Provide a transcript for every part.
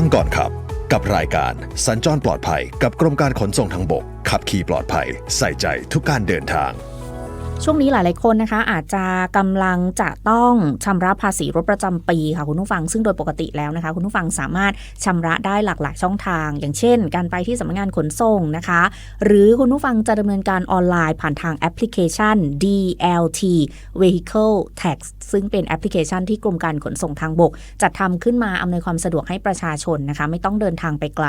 ฟังก่อนครับ กับรายการสัญจรปลอดภัย กับกรมการขนส่งทางบก ขับขี่ปลอดภัย ใส่ใจทุกการเดินทาง ช่วงนี้หลายๆคนนะคะ อาจจะกำลังจะต้องชำระภาษีรถประจำปีค่ะคุณผู้ฟังซึ่งโดยปกติแล้วนะคะ คุณผู้ฟังสามารถชำระได้หลากหลายช่องทาง อย่างเช่น การไปที่สำนักงานขนส่งนะคะ หรือคุณผู้ฟังจะดำเนินการออนไลน์ผ่านทางแอปพลิเคชัน DLT Vehicle Tax ซึ่งเป็นแอปพลิเคชันที่กรมการขนส่งทางบก จัดทำขึ้นมาอำนวยความสะดวกให้ประชาชนนะคะ ไม่ต้องเดินทางไปไกล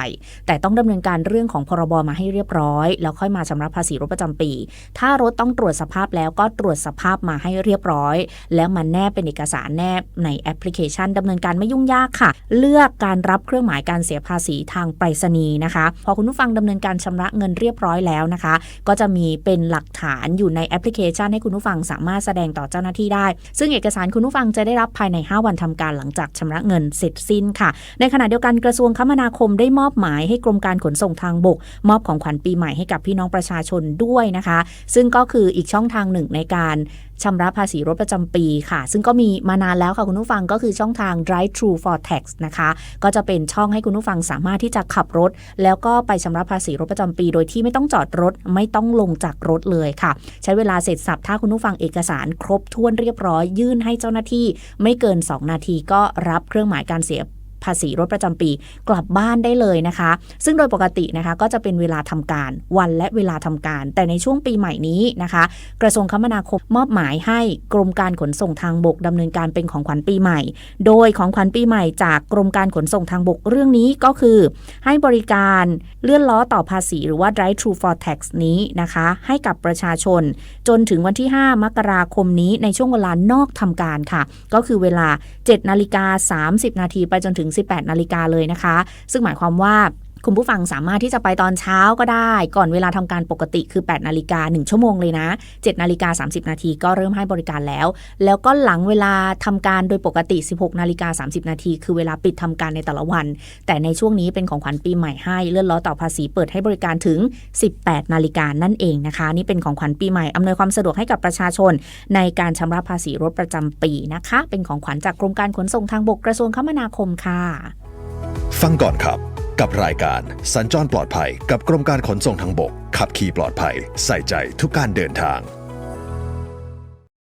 แต่ต้องดำเนินการเรื่องของพรบมาให้เรียบร้อย แล้วค่อยมาชำระภาษีรถประจำปี ถ้ารถต้องตรวจสภาพแล้วก็ตรวจสภาพมาให้เรียบร้อย แล้วมันแนบเป็นเอกสารแนบในแอปพลิเคชันดำเนินการไม่ยุ่งยากค่ะ เลือกการรับเครื่องหมายการเสียภาษีทางไปรษณีย์นะคะ พอคุณผู้ฟังดำเนินการชำระเงินเรียบร้อยแล้วนะคะ ก็จะมีเป็นหลักฐานอยู่ในแอปพลิเคชัน ให้คุณผู้ฟังสามารถแสดงต่อเจ้าหน้าที่ได้ ซึ่งเอกสารคุณผู้ฟังจะได้รับภายใน 5 วันทำการหลังจากชำระเงินเสร็จสิ้นค่ะ ในขณะเดียวกันกระทรวงคมนาคมได้มอบหมายให้กรมการขนส่งทางบก มอบของขวัญปีใหม่ให้กับพี่น้องประชาชนด้วยนะคะ ซึ่งก็คืออีกช่องทางหนึ่งในการชำระภาษีรถประจำปีค่ะ ซึ่งก็มีมานานแล้วค่ะคุณผู้ฟังก็คือช่องทาง Drive True for Tax นะคะ ก็จะเป็นช่องให้คุณผู้ฟังสามารถที่จะขับรถ แล้วก็ไปชำระภาษีรถประจำปี โดยที่ไม่ต้องจอดรถไม่ต้องลงจากรถเลยค่ะ ใช้เวลาเสร็จสับถ้าคุณผู้ฟังเอกสารครบถ้วนเรียบร้อยยื่นให้เจ้าหน้าที่ ไม่เกิน 2 นาทีก็รับเครื่องหมายการเสีย ภาษีรถประจำปีกลับบ้านได้เลยนะคะ ซึ่งโดยปกตินะคะก็จะเป็นเวลาทำการวันและเวลาทำการ แต่ในช่วงปีใหม่นี้นะคะ กระทรวงคมนาคมมอบหมายให้กรมการขนส่งทางบกดำเนินการเป็นของขวัญปีใหม่ โดยของขวัญปีใหม่จากกรมการขนส่งทางบกเรื่องนี้ก็คือ ให้บริการเลื่อนล้อต่อภาษีหรือว่า Drive True for Tax นี้นะคะ ให้กับประชาชน จนถึงวันที่ 5 มกราคมนี้ในช่วงเวลานอกทำการค่ะ ก็คือเวลา 7 นาฬิกา 30 นาทีไปจนถึง18 นาฬิกาเลยนะคะ ซึ่งหมายความว่า คุณผู้ฟังสามารถที่จะไปตอนเช้าก็ได้ ก่อนเวลาทำการปกติคือ 8 นาฬิกา 1 ชั่วโมงเลยนะ 7 นาฬิกา 30 นาทีก็เริ่มให้บริการแล้ว แล้วก็หลังเวลาทำการโดยปกติ 16 นาฬิกา 30 นาที คือเวลาปิดทำการในแต่ละวัน แต่ในช่วงนี้เป็นของขวัญปีใหม่ให้เลื่อนล้อต่อภาษีเปิดให้บริการถึง 18 นาฬิกานั่นเองนะคะ นี่เป็นของขวัญปีใหม่อำนวยความสะดวกให้กับประชาชน ในการชำระภาษีรถประจำปีนะคะ เป็นของขวัญจากกรมการขนส่งทางบกกระทรวงคมนาคมค่ะ ฟังก่อนครับ กับรายการสัญจรปลอดภัยกับกรมการขนส่งทางบก ขับขี่ปลอดภัย ใส่ใจทุกการเดินทาง